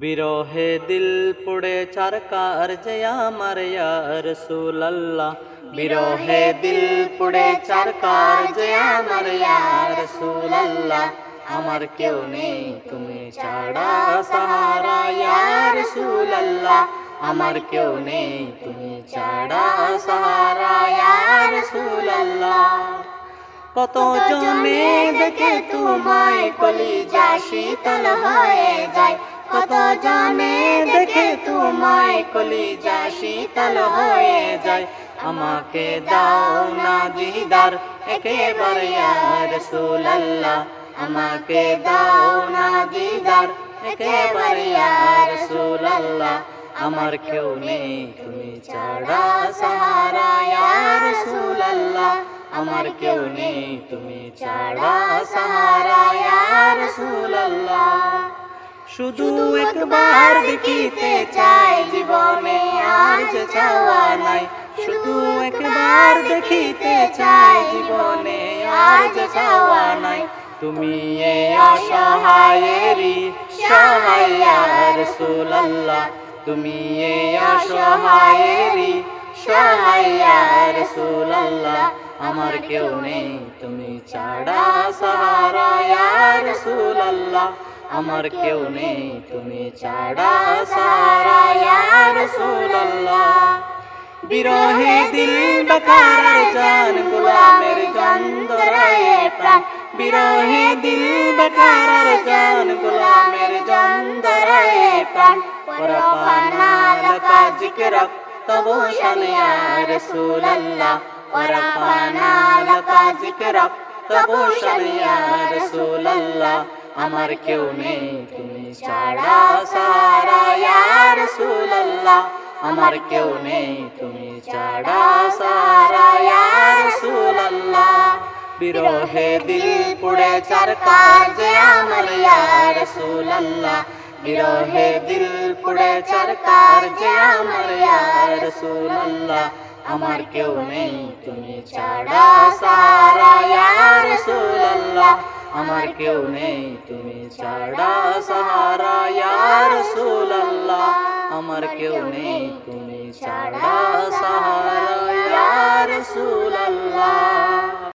বিরহে দিল পুড়ে চারকার জয়া আমার রসুল্লাহ বিরহে দিল পুড়ে চারকার জয়া আমার রসুল্লাহ আমার কেউ নেই, তুমি ছাড়া সাহারা রসুল্লাহ আমার কেউ নেই, তুমি ছাড়া সাহারা রসুল্লাহ কত জনে দেখে তোমায় কলিজা শীতল হয়ে যায়। জনে দেখে তোমায় কলিজা শীতল হয়ে যায়। আমাকে দাও না দিদার, একেবারে রসুল্লাহ আমাকে দাও না দিদার, একেবারে রসুল্লাহ আমার কেউ নেই, তুমি ছাড়া সাহারা রসুল্লাহ আমার কেউ নেই, তুমি ছাড়া সাহারা রসুল্লাহ শুধু একবার দেখিতে চাই জীবনে আর যে চাওয়া নাই। শুধু একবার দেখিতে চাই জীবনে আর যে চাওয়া নাই। তুমি এ অসহায়েরই সহায় রসুল্লাহ তুমি এ অসহায়েরই সহায় রসুল্লাহ আমার কেউ নেই। তুমি ছাড়া সাহারা রসুল্লাহ আমার কেউ নেই তুমি ছাড়া সাহারা রসুল্লাহ বিরহে দিল বেকার জান গোলামের জান দরায়ে প্রাণ। বিরহে দিল বেকার জান গোলামের জান দরায়ে প্রাণ। পরফানা লকা জিকরক তবু শানিয়া রসুল্লাহ পরফানা লকা জিকরক তবু শানিয়া রসুল্লাহ আমার কেউ নেই তুমি ছাড়া সারা রসুল্লাহ আমার কেউ নেই তুমি ছাড়া সারা রসুল্লাহ বিরহে দিল পুড়ে চার কাজে আমার রসুল্লাহ বিরহে দিল পুড়ে চার কাজে আমার রসুল্লাহ আমার কেউ নেই তুমি ছাড়া সারা আমার কেউ নেই তুমি ছাড়া সাহারা রসুল্লাহ আমার কেউ নেই তুমি ছাড়া